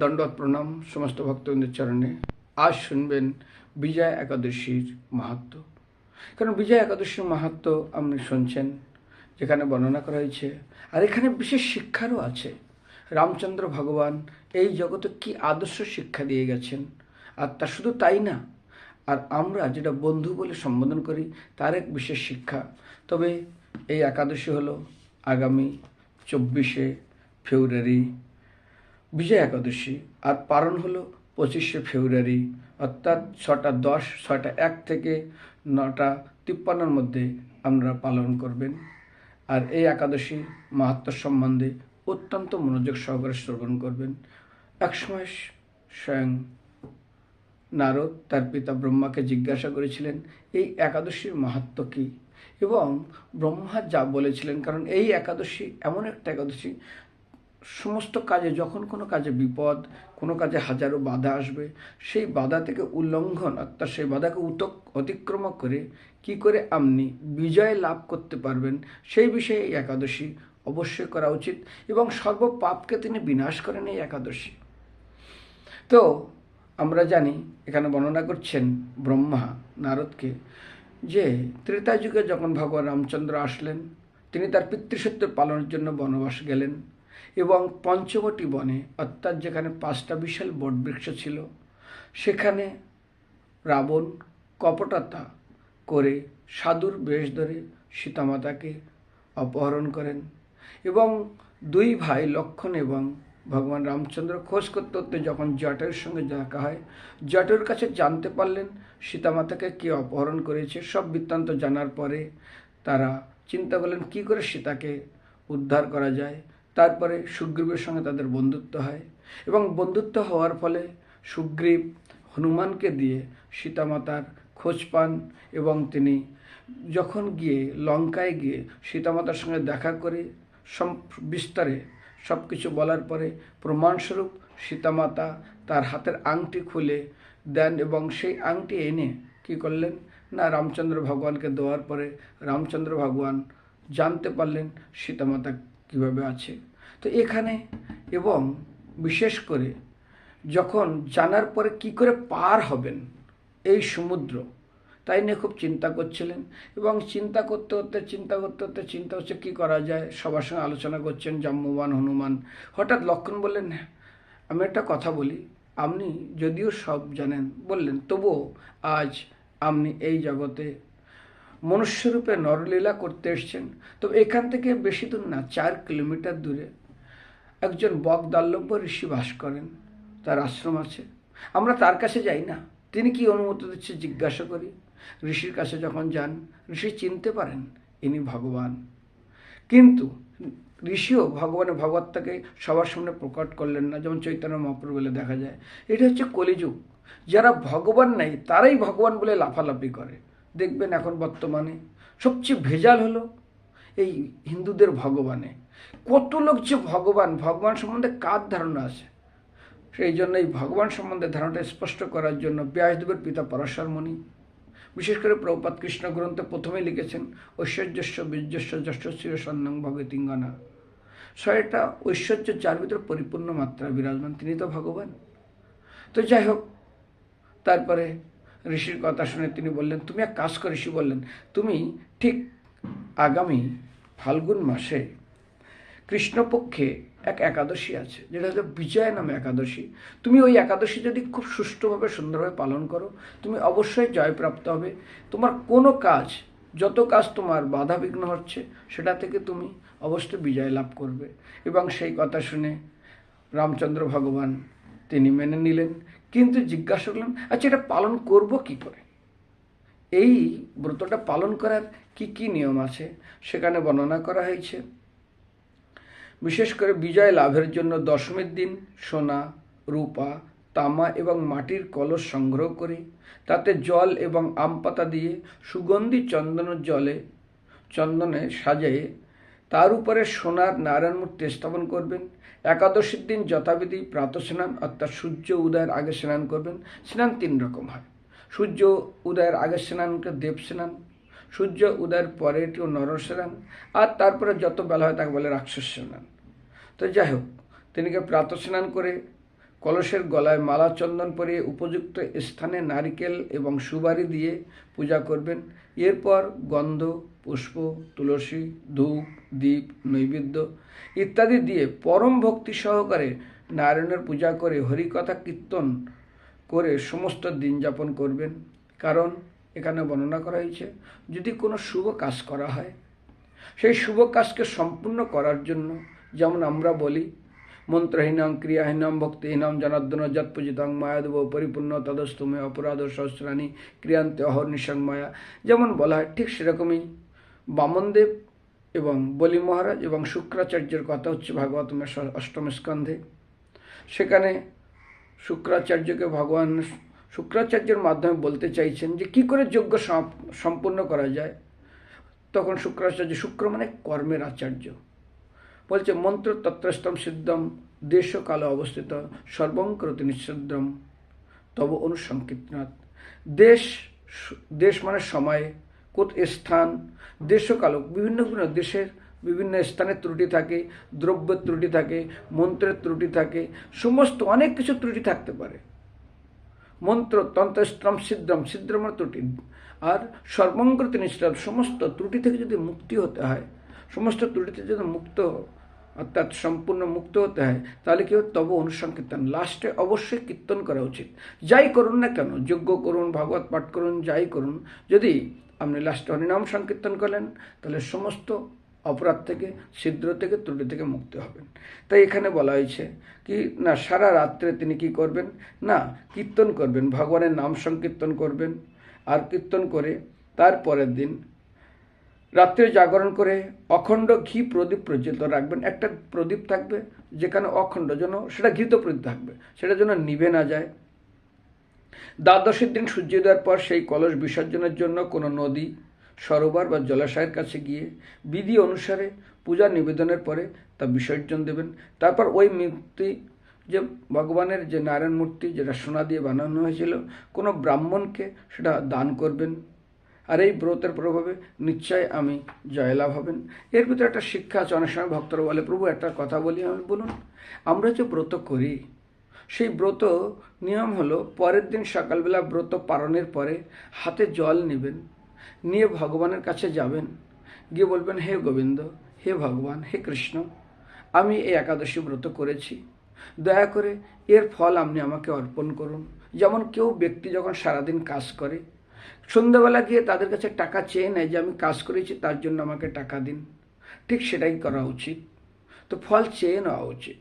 দণ্ডবত প্রণাম সমস্ত ভক্তবৃন্দের চরণে আজ শুনবেন বিজয় একাদশীর মাহাত্ম। কারণ বিজয় একাদশীর মাহাত্ম আপনি শুনছেন, যেখানে বর্ণনা করা হয়েছে, আর এখানে বিশেষ শিক্ষারও আছে। রামচন্দ্র ভগবান এই জগতে কি আদর্শ শিক্ষা দিয়ে গেছেন? আর তা শুধু তাই না, আর আমরা যেটা বন্ধু বলে সম্বোধন করি, তার এক বিশেষ শিক্ষা। তবে এই একাদশী হলো আগামী চব্বিশে ফেব্রুয়ারি বিজয় একাদশী, আর পালন হলো পঁচিশে ফেব্রুয়ারি, অর্থাৎ ছটা দশ ছয়টা এক থেকে নটা তিপ্পান্নর মধ্যে আমরা পালন করবেন। আর এই একাদশী মাহাত্ম সম্বন্ধে অত্যন্ত মনোযোগ সহকারে শ্রবণ করবেন। একসময় স্বয়ং নারদ তার পিতা ব্রহ্মাকে জিজ্ঞাসা করেছিলেন, এই একাদশীর মাহাত্ম কী? এবং ব্রহ্মা যা বলেছিলেন, কারণ এই একাদশী এমন একটা একাদশী সমস্ত কাজে, যখন কোনো কাজে বিপদ, কোনো কাজে হাজারো বাধা আসবে, সেই বাধা থেকে উল্লঙ্ঘন, অর্থাৎ সেই বাধাকে উতক, অতিক্রম করে কি করে আপনি বিজয় লাভ করতে পারবেন, সেই বিষয়ে একাদশী অবশ্যই করা উচিত এবং সর্ব পাপকে তিনি বিনাশ করেন এই একাদশী। তো আমরা জানি, এখানে বর্ণনা করছেন ব্রহ্মা নারদকে যে ত্রেতা যুগে যখন ভগবান রামচন্দ্র আসলেন, তিনি তার পিতৃসত্য পালনের জন্য বনবাস গেলেন। এবং পঞ্চবটি বনে, অর্থাৎ যেখানে পাঁচটা বিশাল বটবৃক্ষ ছিল, সেখানে রাবণ কপটতা করে সাধুর বেশ ধরে সীতামাতাকে অপহরণ করেন এবং দুই ভাই লক্ষণ এবং ভগবান রামচন্দ্র খোঁজ করতে করতে যখন জটের সঙ্গে দেখা হয় জটের কাছে জানতে পারলেন সীতামাতাকে কে অপহরণ করেছে, সব বৃত্তান্ত জানার পরে তারা চিন্তা করলেন কি করে সীতাকে উদ্ধার করা যায়। তারপরে সুগ্রীবের সঙ্গে তাদের বন্ধুত্ব হয় এবং বন্ধুত্ব হওয়ার ফলে সুগ্রীব হনুমানকে দিয়ে সীতামাতার খোঁজ পান এবং তিনি যখন গিয়ে লঙ্কায় গিয়ে সীতামাতার সঙ্গে দেখা করে বিস্তারে সব কিছু বলার পরে প্রমাণস্বরূপ সীতামাতা তার হাতের আংটি খুলে দেন এবং সেই আংটি এনে কি করলেন? না, রামচন্দ্র ভগবানকে দেওয়ার পরে রামচন্দ্র ভগবান জানতে পারলেন সীতামাতা কীভাবে আছে? তো এখানে এবং বিশেষ করে যখন জানার পরে কি করে পার হবেন এই সমুদ্র তাই নিয়ে খুব চিন্তা করছিলেন এবং চিন্তা করতে করতে চিন্তা করতে করতে চিন্তা হচ্ছে কী করা যায়? সবার সঙ্গে আলোচনা করছেন জাম্মুবান হনুমান। হঠাৎ লক্ষণ বললেন "হ্যাঁ, আমি একটা কথা বলি। আপনি যদিও সব জানেন। বললেন তবুও আজ আপনি এই জগতে মনুষ্যরূপে নরলীলা করতে এসছেন। তো এখান থেকে বেশি দূর না, চার কিলোমিটার দূরে একজন বকদাল্লব্য ঋষি বাস করেন। তার আশ্রম আছে। আমরা তার কাছে যাই না। তিনি কি অনুমতি দিচ্ছে জিজ্ঞাসা করি। ঋষির কাছে যখন যান, ঋষি চিনতে পারেন ইনি ভগবান। কিন্তু ঋষিও ভগবানের ভগবত্তাকে সবার সামনে প্রকট করলেন না, যেমন চৈতন্য মহাপ্রভু বলে দেখা যায়। এটা হচ্ছে কলিযুগ। যারা ভগবান নেই, তারাই ভগবান বলে লাফালাফি করে। দেখবেন এখন বর্তমানে সবচেয়ে ভেজাল হলো এই হিন্দুদের ভগবানে। কত লোক যে ভগবান ভগবান সম্বন্ধে কার ধারণা আছে? সেই জন্য এই ভগবান সম্বন্ধে ধারণাটা স্পষ্ট করার জন্য ব্যাসদেবের পিতা পরাশর মুনি বিশেষ করে প্রভুপাত কৃষ্ণ গ্রন্থে প্রথমে লিখেছেন, ঐশ্বর্যস্ব, বীর্যস্ব যশস্বীয় সন্ন্যং ভগতিঙ্গনা ছয়টা ঐশ্বর্য যার ভিতরে পরিপূর্ণ মাত্রা বিরাজমান, তিনি তো ভগবান। তো যাই হোক, তারপরে ঋষির কথা শুনে তিনি বললেন, তুমি এক কাজ করে, ঋষি বললেন, তুমি ঠিক আগামী ফাল্গুন মাসে কৃষ্ণপক্ষে এক একাদশী আছে, যেটা হচ্ছে বিজয় নামে একাদশী। তুমি ওই একাদশী যদি খুব সুষ্ঠুভাবে, সুন্দরভাবে পালন করো, তুমি অবশ্যই জয়প্রাপ্ত হবে। তোমার কোনো কাজ, যত কাজ তোমার বাধা বিঘ্ন হচ্ছে, সেটা থেকে তুমি অবশ্যই বিজয় লাভ করবে। এবং সেই কথা শুনে রামচন্দ্র ভগবান তিনি মেনে নিলেন। কিন্তু জিজ্ঞাসা করলেন আচ্ছা এটা পালন করব কি করে? এই ব্রতটা পালন করার কি কি নিয়ম আছে? সেখানে বর্ণনা করা হয়েছে, বিশেষ করে বিজয় লাভের জন্য দশমীর দিন সোনা, রূপা, তামা এবং মাটির কলস সংগ্রহ করে। তাতে জল এবং আম পাতা দিয়ে সুগন্ধি চন্দনের জলে, চন্দনে সাজিয়ে তার উপরে সোনার নারায়ণ মূর্তি স্থাপন করবেন। একাদশীর দিন যথাবিধি প্রাত স্নান, অর্থাৎ সূর্য উদয়ের আগে স্নান করবেন। স্নান তিন রকম হয়। সূর্য উদয়ের আগে স্নানকে দেব স্নান, সূর্য উদয়ের পরে এটিও নর স্নান, আর তারপরে যত বেলা হয় তাকে বলে রাক্ষস স্নান। তো যাই হোক তিনিকে প্রাত স্নান করে কলসের গলায় মালা চন্দন পরিয়ে উপযুক্ত স্থানে নারিকেল এবং সুবারি দিয়ে পূজা করবেন। এরপর গন্ধ পুষ্প, তুলসী, ধূপ, দীপ, নৈবেদ্য ইত্যাদি দিয়ে পরম ভক্তি সহকারে নারায়ণের পূজা করে হরিকথা কীর্তন করে সমস্ত দিন যাপন করবেন। কারণ এখানে বর্ণনা করা হয়েছে, যদি কোনো শুভ কাজ করা হয়, সেই শুভ কাজকে সম্পূর্ণ করার জন্য যেমন আমরা বলি মন্ত্রহীনম ক্রিয়াহীনম ভক্তিহীনম জনার্দন, যৎপূজিতং, মায়াদেব, পরিপূর্ণ তদস্তুমে অপরাধ, সহস্রাণী, ক্রিয়ান্তে অহর্নিশং মায়া, যেমন বলা হয়, ঠিক সেরকমই বামনদেব এবং বলি মহারাজ এবং শুক্রাচার্যের কথা হচ্ছে ভাগবতমের অষ্টম স্কন্ধে। সেখানে শুক্রাচার্যকে ভগবান শুক্রাচার্যের মাধ্যমে বলতে চাইছেন যে কি করে সম- সম্পূর্ণ করা যায়? তখন শুক্রাচার্য, শুক্র মানে কর্মের আচার্য। বলছে, মন্ত্র তত্রস্তম সিদ্ধম দেশ কালে অবস্থিত সর্বঙ্করতি নিঃসদ্রম তব অনুসংকীর্তনাথ দেশ দেশ মানে সময় কোট স্থান দেশকালক বিভিন্ন বিভিন্ন দেশের বিভিন্ন স্থানের ত্রুটি থাকে, দ্রব্যের ত্রুটি থাকে, মন্ত্রের ত্রুটি থাকে, সমস্ত অনেক কিছু ত্রুটি থাকতে পারে। মন্ত্র তন্ত্রস্ত্রম সিদ্রম সিদ্রমের ত্রুটি। আর সর্বঙ্গ নিষ্ঠম সমস্ত ত্রুটি থেকে যদি মুক্তি হতে হয়, সমস্ত ত্রুটিতে যদি মুক্ত অর্থাৎ সম্পূর্ণ মুক্ত হতে হয়, তাহলে কি তব অনুসংকীর্তন। লাস্টে অবশ্যই কীর্তন করা উচিত। যাই করুন না কেন, যজ্ঞ করুন, ভাগবত পাঠ করুন, যাই করুন, যদি আপনি লাস্টে হরিনাম সংকীর্তন করেন, তাহলে সমস্ত অপরাধ থেকে, ছিদ্র থেকে, ত্রুটি থেকে মুক্ত হবেন। তাই এখানে বলা হয়েছে কি, না, সারা রাত্রে তিনি কি করবেন? না, কীর্তন করবেন, ভগবানের নাম সংকীর্তন করবেন। আর কীর্তন করে তার পরের দিন রাত্রে জাগরণ করে অখণ্ড ঘি প্রদীপ প্রজ্বলিত রাখবেন। একটা প্রদীপ থাকবে যেখানে অখণ্ড যেন সেটা ঘৃত প্রদীপ থাকবে, সেটা যেন নিভে না যায়। দ্বাদশের দিন সূর্যোদয়ের পর সেই কলস বিসর্জনের জন্য কোনো নদী, সরোবর বা জলাশয়ের কাছে গিয়ে বিধি অনুসারে পূজা নিবেদনের পরে তা বিসর্জন দেবেন। তারপর ওই মূর্তি যে ভগবানের যে নারায়ণ মূর্তি যেটা সোনা দিয়ে বানানো হয়েছিল, কোনো ব্রাহ্মণকে সেটা দান করবেন। আর এই ব্রতের প্রভাবে নিশ্চয় আমি জয়লাভ হবেন। এর ভিতরে একটা শিক্ষা আছে, অনেক সময় ভক্তরা বলে, প্রভু, একটা কথা বলি আমি, বলুন। আমরা যে ব্রত করি, সেই ব্রত নিয়ম হলো পরের দিন সকালবেলা ব্রত পালনের পরে হাতে জল নেবেন, নিয়ে ভগবানের কাছে যাবেন, গিয়ে বলবেন, হে গোবিন্দ, হে ভগবান, হে কৃষ্ণ, আমি এই একাদশী ব্রত করেছি। দয়া করে এর ফল আপনি আমাকে অর্পণ করুন। যেমন কেউ ব্যক্তি যখন সারাদিন কাজ করে সন্ধ্যাবেলা গিয়ে তাদের কাছে টাকা চেয়ে নেয় যে, আমি কাজ করেছি, তার জন্য আমাকে টাকা দিন। ঠিক সেটাই করা উচিত। তো ফল চেয়ে নেওয়া উচিত।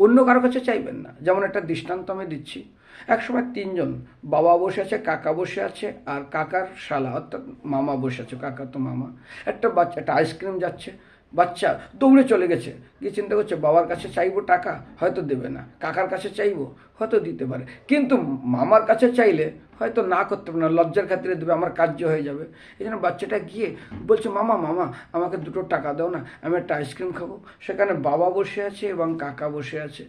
অন্য কারও কাছে চাইবেন না। যেমন একটা দৃষ্টান্ত আমি দিচ্ছি। একসময় তিনজন, বাবা বসে আছে, কাকা বসে আছে, আর কাকার শালা, অর্থাৎ মামা বসে আছে, কাকা তো মামা। একটা বাচ্চা, একটা আইসক্রিম যাচ্ছে। বাচ্চা, দৌড়ে চলে গেছে। গিয়ে চিন্তা করছে, বাবার কাছে চাইব টাকা, হয়তো দেবে না। কাকার কাছে চাইব, হয়তো দিতে পারে। কিন্তু মামার কাছে চাইলে হয়তো না করতে পারে না, লজ্জার খাতিরে দেবে, আমার কার্য হয়ে যাবে। এই জন্য বাচ্চাটা গিয়ে বলছে, মামা মামা, আমাকে দুটো টাকা দাও না, আমি একটা আইসক্রিম খাব। সেখানে বাবা বসে আছে এবং কাকা বসে আছে।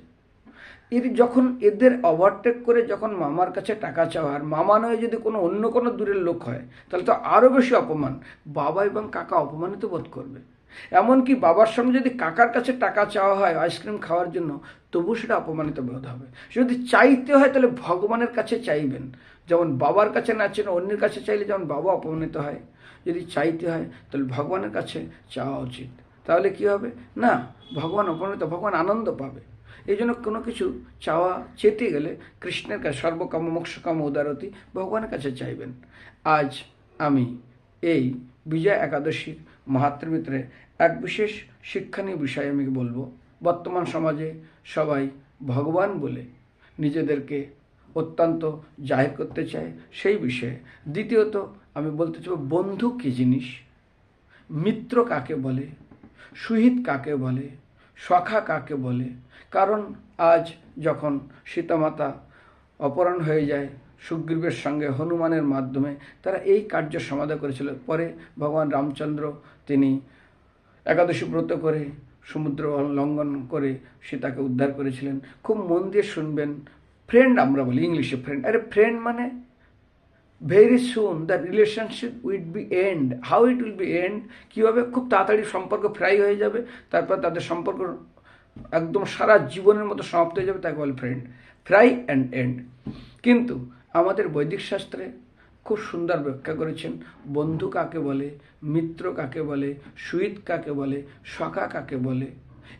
এর যখন এদের ওভারটেক করে যখন মামার কাছে টাকা চাওয়া, আর মামা নয় যদি কোনো অন্য কোনো দূরের লোক হয়, তাহলে তো আরও বেশি অপমান। বাবা এবং কাকা অপমানিত বোধ করবে। এমনকি বাবার সঙ্গে যদি কাকার কাছে টাকা চাওয়া হয়, আইসক্রিম খাওয়ার জন্য তবু সেটা অপমানিত বোধ হবে। যদি চাইতে হয়, তাহলে ভগবানের কাছে চাইবেন। যেমন বাবার কাছে না চেন অন্যের কাছে চাইলে যেমন বাবা অপমানিত হয়, যদি চাইতে হয়, তাহলে ভগবানের কাছে চাওয়া উচিত। তাহলে কি হবে? না, ভগবান অপমানিত, ভগবান আনন্দ পাবে। এই জন্য কোনো কিছু চাওয়া চেতে গেলে কৃষ্ণের কাছে সর্বকাম মোক্ষকাম উদারতি ভগবানের কাছে চাইবেন। আজ আমি এই বিজয় একাদশীর মাহাত্মের ভিতরে এক বিশেষ শিক্ষণীয় বিষয় আমি বলব। বর্তমান সমাজে সবাই ভগবান বলে নিজেদেরকে অত্যন্ত জাহির করতে চায় সেই বিষয়ে। দ্বিতীয়ত, আমি বলতে চাই বন্ধু কী জিনিস? মিত্র কাকে বলে? সুহিত কাকে বলে? সখা কাকে বলে? কারণ আজ যখন সীতামাতা অপহরণ হয়ে যায়, সুগ্রীবের সঙ্গে হনুমানের মাধ্যমে, তারা এই কার্য সমাধা করেছিল। পরে ভগবান রামচন্দ্র তিনি একাদশী ব্রত করে, সমুদ্র লঙ্ঘন করে সে তাকে উদ্ধার করেছিলেন। খুব মন দিয়ে শুনবেন ফ্রেন্ড আমরা বলি ইংলিশে ফ্রেন্ড আরে ফ্রেন্ড মানে? Very soon the relationship will be end how it will be end কীভাবে? খুব তাড়াতাড়ি সম্পর্ক ফ্রাই হয়ে যাবে, তারপর তাদের সম্পর্ক একদম সারা জীবনের মতো সমাপ্ত হয়ে যাবে, তাকে বলে ফ্রেন্ড ফ্রাই অ্যান্ড এন্ড কিন্তু আমাদের বৈদিক শাস্ত্রে খুব সুন্দর ব্যাখ্যা করেছেন। বন্ধু কাকে বলে, মিত্র কাকে বলে সুইত কাকে বলে, সখা কাকে বলে।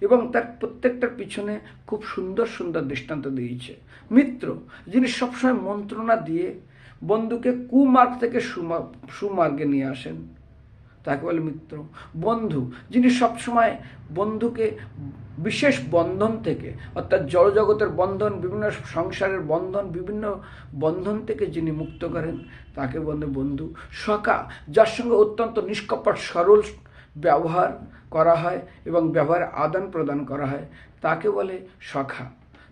এবং তার প্রত্যেকটার পিছনে খুব সুন্দর সুন্দর দৃষ্টান্ত দিয়েছে। মিত্র, যিনি সবসময় মন্ত্রণা দিয়ে বন্ধুকে কুমার্গ থেকে সুমা- সুমার্গে নিয়ে আসেন, তাকে বলে মিত্র। বন্ধু, যিনি সবসময় বন্ধুকে বিশেষ বন্ধন থেকে, অর্থাৎ জড়জগতের বন্ধন, বিভিন্ন সংসারের বন্ধন, বিভিন্ন বন্ধন থেকে যিনি মুক্ত করেন, তাকে বলে বন্ধু সখা, যার সঙ্গে অত্যন্ত নিষ্কপট, সরল ব্যবহার করা হয় এবং ব্যবহার আদান প্রদান করা হয়, তাকে বলে সখা।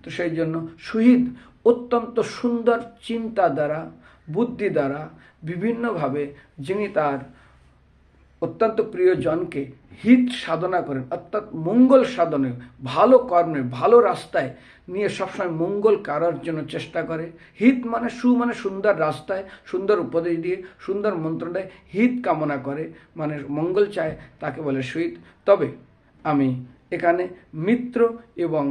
তো সেই জন্য শহীদ অত্যন্ত সুন্দর চিন্তা দ্বারা, বুদ্ধি দ্বারা, বিভিন্নভাবে যিনি তার অত্যন্ত প্রিয়জনকে হিত সাধনা করেন, অর্থাৎ মঙ্গল সাধনে, ভালো কর্মে, ভালো রাস্তায় নিয়ে সবসময় মঙ্গল করার জন্য চেষ্টা করে। হিত মানে সু মানে সুন্দর রাস্তায়, সুন্দর উপদেশ দিয়ে, সুন্দর মন্ত্র দেয় হিত কামনা করে মানে মঙ্গল চায় তাকে বলে শহীদ তবে আমি এখানে মিত্র এবং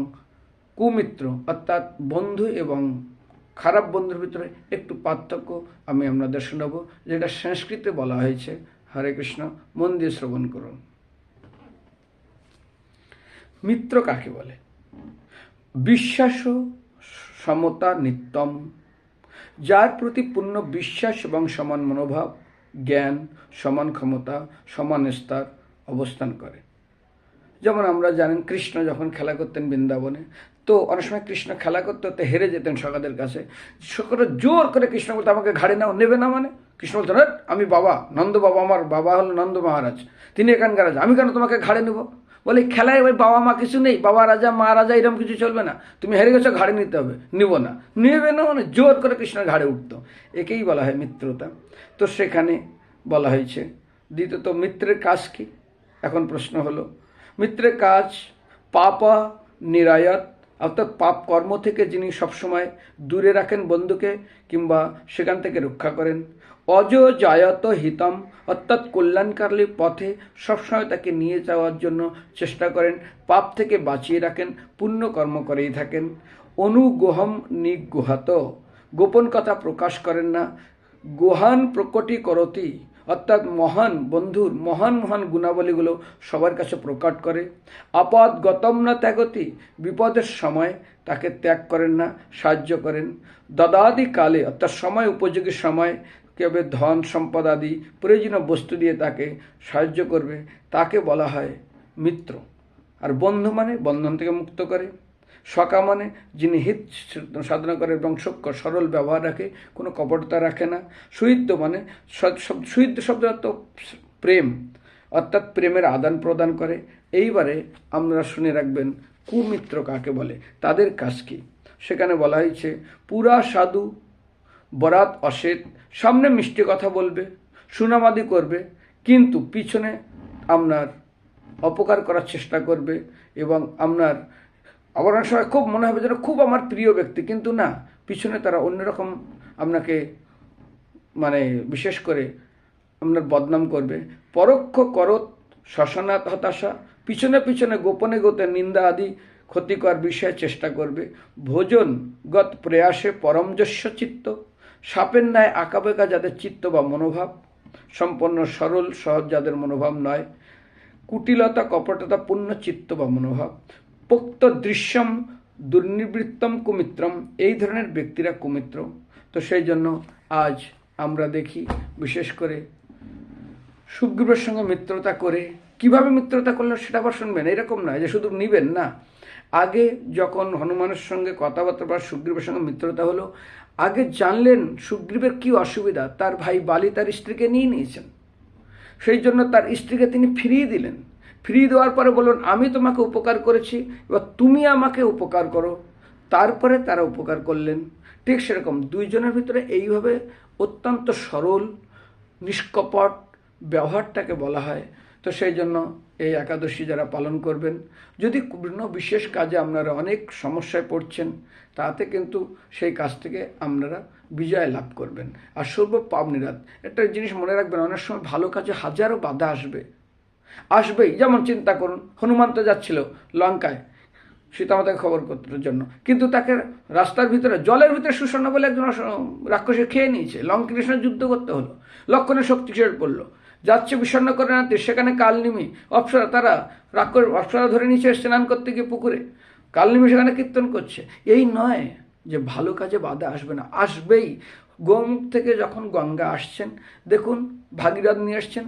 কুমিত্র, অর্থাৎ বন্ধু এবং খারাপ বন্ধুর ভিতরে একটু পার্থক্য আমি আপনাদের শোনাবো, যেটা সংস্কৃতে বলা হয়েছে। হরে কৃষ্ণ, মন দিয়ে শ্রবণ করুন। মিত্র কাকে বলে? বিশ্বাস সমতা নিত্যম। যার প্রতি পূর্ণ বিশ্বাস এবং সমান মনোভাব জ্ঞান সমান ক্ষমতা সমান স্তর অবস্থান করে। যেমন আমরা জানেন কৃষ্ণ যখন খেলা করতেন বৃন্দাবনে তো অনেক সময় কৃষ্ণ খেলা করতে করতে হেরে যেতেন সকাদের কাছে। সকলে জোর করে কৃষ্ণ বলতে আমাকে ঘাড়ে নাও। নেবে না মানে? কৃষ্ণ "হ্যাট, আমি বাবা নন্দ বাবা আমার বাবা হলো নন্দ মহারাজ। তিনি এখানকার রাজা আমি কেন তোমাকে ঘাড়ে নেব? বলে, খেলায় ওই বাবা মা কিছু নেই, বাবা রাজা, মা রাজা এরকম কিছু চলবে না। তুমি হেরে গেছো, ঘাড়ে নিতে হবে, নিব না। নেবে না মানে জোর করে কৃষ্ণের ঘাড়ে উঠতো। একেই বলা হয় মিত্রতা। তো সেখানে বলা হয়েছে, দ্বিতীয়ত, মিত্রের কাজ কি? এখন প্রশ্ন হলো, মিত্রের কাজ পাপা নিরায়ত, অর্থাৎ পাপ কর্ম থেকে যিনি সবসময় দূরে রাখেন বন্ধুকে কিংবা সেখান থেকে রক্ষা করেন অজ জায়ত হিতম। অর্থাৎ কল্যাণকারী পথে সবসময় তাকে নিয়ে যাওয়ার জন্য চেষ্টা করেন, পাপ থেকে বাঁচিয়ে রাখেন, পুণ্য কর্ম করেই থাকেন। অনুগোহম নিগুহাত গোপন কথা প্রকাশ করেন না। গুহান প্রকটি করতি। অর্থাৎ মহান বন্ধুর মহান মহান গুণাবলীগুলো সবার কাছে প্রকট করে। আপদ গতম না ত্যাগতি। বিপদের সময় তাকে ত্যাগ করেন না, সাহায্য করেন। দদাদি কালে, অর্থাৎ সময়, উপযোগী সময় কেবে ধন সম্পদ আদি প্রয়োজনীয় বস্তু দিয়ে তাকে সাহায্য করবে, তাকে বলা হয় মিত্র। আর বন্ধু মানে বন্ধন থেকে মুক্ত করে। সকা মানে যিনি হিত সাধনা করে এবং সক্ষ সরল ব্যবহার রাখে, কোনো কপটতা রাখে না। সুহিদ্য মানে সুহিদ্য শব্দ অর্থ প্রেম, অর্থাৎ প্রেমের আদান প্রদান করে। এইবারে আপনারা শুনে রাখবেন, কুমিত্র কাকে বলে, তাদের কাজ কি? সেখানে বলা হয়েছে, পুরা সাধু বরাত অসেত সামনে মিষ্টি কথা বলবে, সুনামাদি করবে, কিন্তু পিছনে আপনার অপকার করার চেষ্টা করবে এবং আপনার আবার অনেক সময় খুব, মনে হবে যেন খুব আমার প্রিয় ব্যক্তি, কিন্তু না, পিছনে তারা অন্যরকম আপনাকে মানে বিশেষ করে আপনার বদনাম করবে। পরোক্ষ করত শ্মশানাত হতাশা, পিছনে পিছনে গোপনে গোতে নিন্দা আদি ক্ষতিকর বিষয়ে চেষ্টা করবে। ভোজনগত প্রয়াসে পরমযস্য চিত্ত সাপের ন্যায় আঁকাবেঁকা যাদের চিত্ত বা মনোভাব, সম্পন্ন সরল, সহজ যাদের মনোভাব নয়, কুটিলতা, কপটতা পূর্ণ চিত্ত বা মনোভাব, পোক্ত দৃশ্যম, দুর্নিবৃত্তম, কুমিত্রম, এই ধরনের ব্যক্তিরা কুমিত্র। তো সেই জন্য আজ আমরা দেখি, বিশেষ করে সুগ্রীবের সঙ্গে মিত্রতা করে, কীভাবে মিত্রতা করল সেটা আবার শুনবেন, এরকম নয় যে শুধু নিবেন, না। আগে যখন হনুমানের সঙ্গে কথাবার্তা বা সুগ্রীবের সঙ্গে মিত্রতা হলো আগে জানলেন সুগ্রীবের কি অসুবিধা? তার ভাই বালি তার স্ত্রীকে নিয়ে নিয়েছেন। সেই জন্য তার স্ত্রীকে তিনি ফিরিয়ে দিলেন। ফিরিয়ে দেওয়ার পরে বললেন, আমি তোমাকে উপকার করেছি, এবার তুমি আমাকে উপকার করো। তারপরে তারা উপকার করলেন। ঠিক সেরকম দুইজনের ভিতরে এইভাবে অত্যন্ত সরল, নিষ্কপট ব্যবহারটাকে বলা হয়। তো সেই জন্য এই একাদশী যারা পালন করবেন, যদি কোনো বিশেষ কাজে আপনারা অনেক সমস্যায় পড়ছেন, তাতে কিন্তু সেই কাজ থেকে আপনারা বিজয় লাভ করবেন। আর সর্ব পাবনিরাত একটা জিনিস মনে রাখবেন, অনেক সময় ভালো কাজে হাজারো বাধা আসবে। আসবেই, যেমন চিন্তা করুন, হনুমান তো যাচ্ছিল লঙ্কায়, সীতামাতাকে খবর করতে জন্য, কিন্তু তাকে রাস্তার ভিতরে, জলের ভিতরে সুষণ্য বলে একজন রাক্ষসে খেয়ে নিয়েছে। লঙ্কৃষ্ণের যুদ্ধ করতে হলো, লক্ষণের শক্তি ছেড়ে পড়ল। যাচ্ছে বিষণ্ণ করে নাতে সেখানে কালনিমি অপ্সরা, তারা রাক্ষস অপ্সরা ধরে নিচে স্নান করতে গিয়ে পুকুরে। কালনিমি সেখানে কীর্তন করছে। এই নয় যে ভালো কাজে বাধা আসবে না, আসবেই। গোমুখ থেকে যখন গঙ্গা আসছেন, দেখুন, ভাগীরথ নিয়ে আসছেন।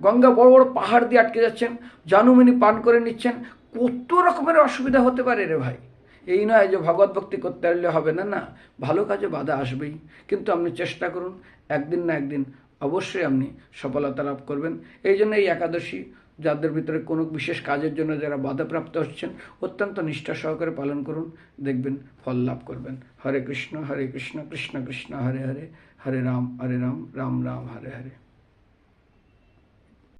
গঙ্গা বড় বড় পাহাড় দিয়ে আটকে যাচ্ছেন জানুমিনি পান করে নিচ্ছেন। কত রকমের অসুবিধা হতে পারে রে ভাই। এই নয় যে ভগবত ভক্তি করতে পারলে হবে না না। ভালো কাজে বাধা আসবেই। কিন্তু আপনি চেষ্টা করুন, একদিন না একদিন অবশ্যই আপনি সফলতা লাভ করবেন। এই জন্য এই একাদশী যাদের ভিতরে কোনো বিশেষ কাজের জন্য যারা বাধাপ্রাপ্ত হচ্ছেন, অত্যন্ত নিষ্ঠা সহকারে পালন করুন, দেখবেন ফল লাভ করবেন। হরে কৃষ্ণ হরে কৃষ্ণ কৃষ্ণ কৃষ্ণ, হরে হরে হরে রাম হরে রাম রাম রাম, হরে হরে।